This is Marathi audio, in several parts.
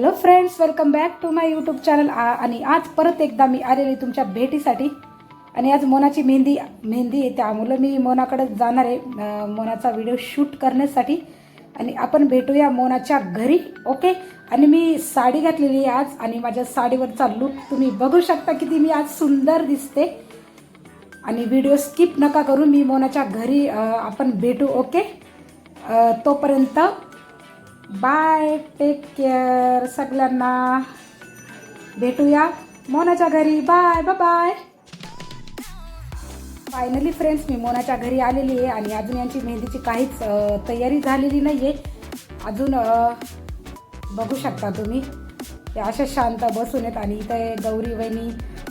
Hello friends welcome back to my YouTube channel आणि आज परत एकदा मी आलेली तुमच्या भेटीसाठी. आणि आज मोनाची मेहंदी मेहंदी आहे त्यामुळं मी मोनाकडे जाणार आहे मोनाचा व्हिडिओ शूट करण्यासाठी. आणि आपण भेटूया मोनाच्या घरी ओके आणि मी साडी घातलेली आहे आज. आणि माझ्या साडीवरचा लुक तुम्ही बघू शकता किती मी आज सुंदर दिसते. आणि व्हिडिओ स्किप नका करू. मी मोनाच्या घरी आपण भेटू ओके तोपर्यंत बाय टेक केअर सगळ्यांना. भेटूया मोनाच्या घरी. Bye bye bye finally friends मी मोनाच्या घरी आलेली आहे आणि अजून यांची मेहंदीची काहीच तयारी झालेली नाही आहे अजून बघू शकता तुम्ही. ते अशा शांत बसून आहेत आणि इथे गौरी बहिणी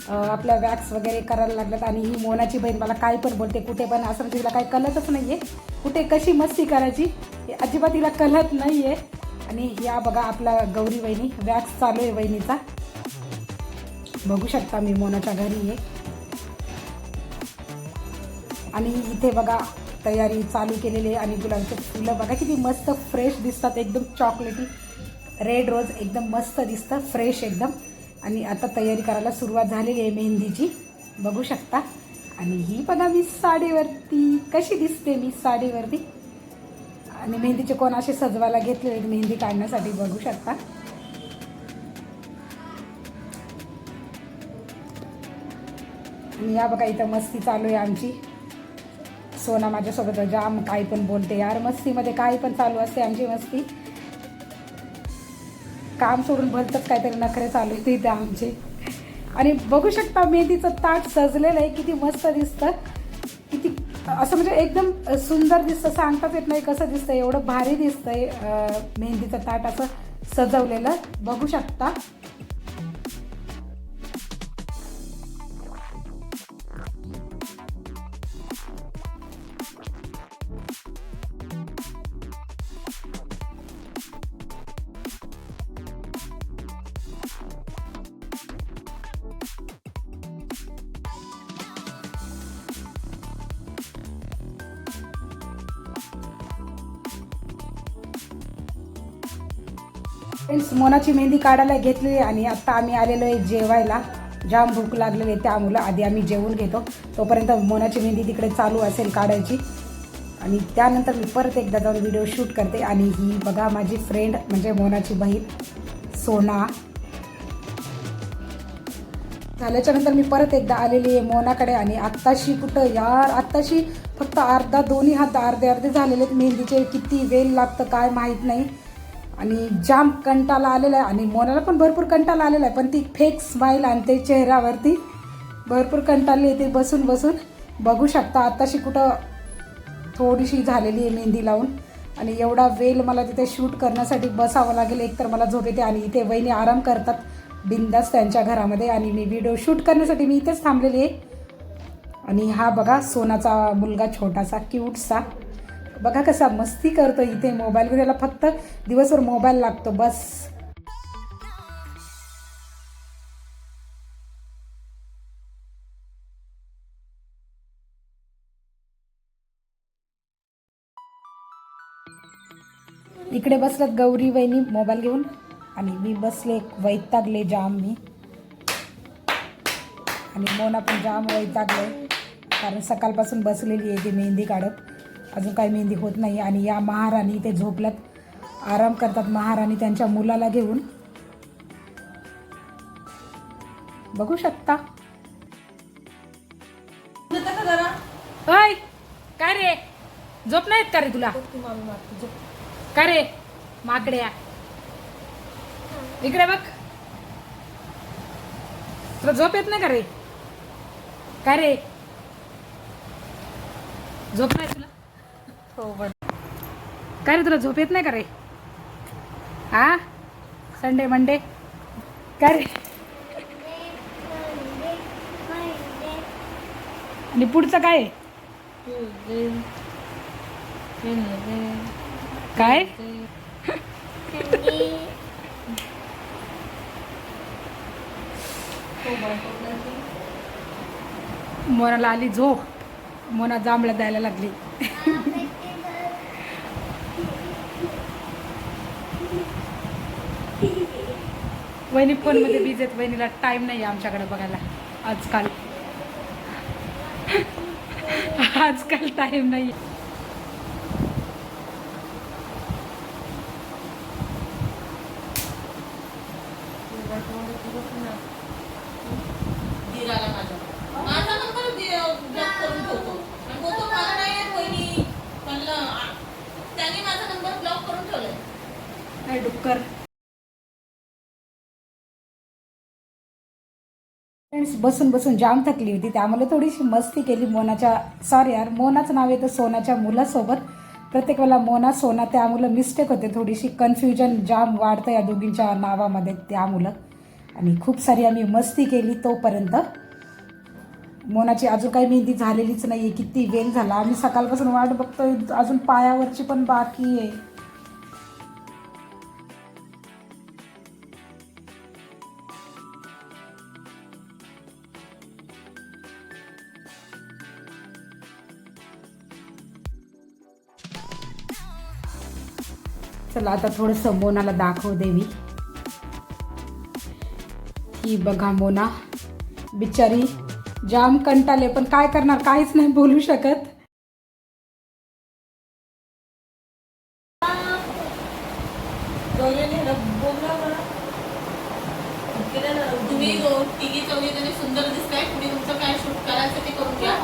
आपल्या वॅक्स वगैरे करायला लागल्यात आणि ही मोनाची बहीण मला काय पण बोलते कुठे पण असं म्हणजे तिला काही कळतच नाही आहे कुठे कशी मस्ती करायची? हे अजिबात तिला कलत नाही आहे आणि या बघा आपला गौरी वहिनी वॅक्स चालू आहे वहिनीचा. बघू शकता मी मोनाच्या घरी आहे. आणि इथे बघा तयारी चालू केलेली आहे आणि गुलाबचे फुलं बघा किती मस्त फ्रेश दिसतात एकदम चॉकलेटी रेड रोज एकदम मस्त दिसतं फ्रेश एकदम. आणि आता तयारी करायला सुरुवात झालेली आहे मेहंदीची. बघू शकता. आणि ही बघा मी साडीवरती. कशी दिसते मी साडीवरती? आणि मेहंदीचे कोण असे सजवायला घेतले आहेत मेहंदी काढण्यासाठी बघू शकता. आणि या बघा इथं मस्ती चालू आहे आमची. सोना माझ्यासोबत जाम काही पण बोलते यार. मस्तीमध्ये काही पण चालू असते आमची मस्ती. काम सोडून भलतंच काहीतरी नखरे चालू आहे इथे आमचे. आणि बघू शकता मेहंदीचं ताट सजलेलं आहे. किती मस्त दिसतं. किती असं म्हणजे एकदम सुंदर दिसतं सांगताच येत नाही कसं दिसतंय एवढं भारी दिसतंय मेहंदीचं ताट असं सजवलेलं. बघू शकता. फ्रेंड्स मोनाची मेहंदी काढायला घेतली आणि आत्ता आम्ही आलेलो आहे जेवायला. जाम भूक लागलेली आहे त्यामुळं आधी आम्ही जेवून घेतो. तोपर्यंत मोनाची मेहंदी तिकडे चालू असेल काढायची. आणि त्यानंतर मी परत एकदा जाऊन व्हिडिओ शूट करते. आणि ही बघा माझी फ्रेंड म्हणजे मोनाची बहीण सोना. झाल्याच्यानंतर मी परत एकदा आलेली आहे मोनाकडे. आणि आत्ताशी कुठं? यार आत्ताशी फक्त अर्धा दोन्ही हात अर्धे अर्धे झालेले आहेत मेहंदीचे. किती वेल लागतं काय माहीत नाही. आणि जाम कंटाला आलेला आहे आणि मोनाला पण भरपूर कंटाला आलेला आहे. पण ती फेक स्माईल आणते चेहऱ्यावरती भरपूर कंटाळली येते बसून बसून. बघू शकता आत्ताशी कुठं थोडीशी झालेली आहे मेहंदी लावून. आणि एवढा वेल मला तिथे शूट करण्यासाठी बसावं लागेल. एकतर मला झोप येते आणि इथे वहिनी आराम करतात बिंदास त्यांच्या घरामध्ये. आणि मी व्हिडिओ शूट करण्यासाठी मी इथेच थांबलेली आहे. आणि हा बघा सोनाचा मुलगा छोटासा क्यूटसा बघा कसा मस्ती करतो इथे मोबाईल याला फक्त दिवसभर मोबाईल लागतो बस. इकडे बसल्यात गौरी वहिनी मोबाईल घेऊन. आणि मी बसले वैतागले जाम मी. आणि मोना पण जाम वैतागले कारण सकाळपासून बसलेली आहे ती मेहंदी काढत. अजून काही मेहंदी होत नाही आणि या महाराणी ते झोपल्यात. आराम करतात महाराणी त्यांच्या मुलाला घेऊन. बघू शकता. काय रे? झोप नाहीत का रे तुला? का रे? माकड्या इकडे बघ. तुला झोप येत नाही का रे? काय रे? झोप नाही तुला? हो काय रे तुला झोप येत नाही का रे? हा? संडे मंडे काय रे? आणि पुढचं काय? काय? मोनाला आली झोप. मोना जांभळ्या द्यायला लागली. वहिनी फोनमध्ये बिझी आहेत. वहिनीला टाईम नाही आहे आमच्याकडे बघायला. आजकाल. आजकाल टाईम नाही त्यांनी माझा नंबर ब्लॉक करून ठेवलाय. काय डुक्कर. फ्रेंड्स बसून बसून जाम थकली होती त्यामुळे थोडीशी मस्ती केली मोनाच्या सॉरी यार मोनाचं नाव येतं सोनाच्या मुलासोबत. प्रत्येक वेळेला मोना सोना त्यामुळं मिस्टेक होते थोडीशी कन्फ्युजन जाम वाढतं या दोघींच्या नावामध्ये त्यामुळं. आणि खूप सारी आम्ही मस्ती केली तोपर्यंत. मोनाची अजून काही मेहंदी झालेलीच नाही आहे किती वेळ झाला. आम्ही सकाळपासून वाट बघतोय अजून पायावरची पण बाकी आहे. चला आता थोडंसं मोनाला दाखव देवी. ही बघा मोना. बिचारी जाम कंटाले पण काय करणार? काहीच नाही बोलू शकत. तुम्ही दो- तिघी चौघी जणी सुंदर दिसताय तुम्ही तुमचं काय शूट करायचं ते करून घ्या.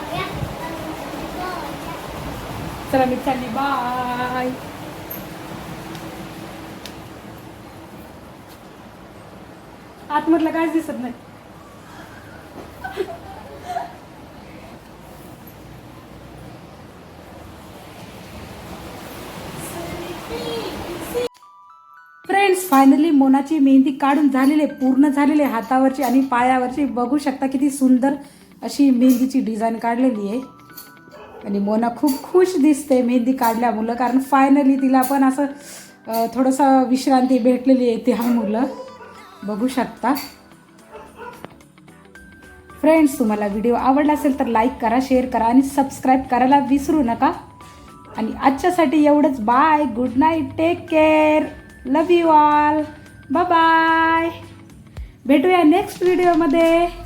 चला मी चालली बाय आतमधलं काहीच दिसत नाही. फ्रेंड्स फायनली मोनाची मेहंदी काढून झालेली आहे, पूर्ण झालेले हातावरची आणि पायावरची. बघू शकता किती सुंदर अशी मेहंदीची डिझाईन काढलेली आहे. आणि मोना खूप खुश दिसते मेहंदी काढल्यामुळं कारण फायनली तिला पण असं थोडंसं विश्रांती भेटलेली आहे ती हा मुलं. बघू शकता. फ्रेंड्स तुम्हाला व्हिडिओ आवडला असेल तर लाईक करा शेअर करा आणि सबस्क्राईब करायला विसरू नका. आणि आजच्यासाठी एवढंच. Bye good night take care love you all bye भेटूया नेक्स्ट व्हिडिओमध्ये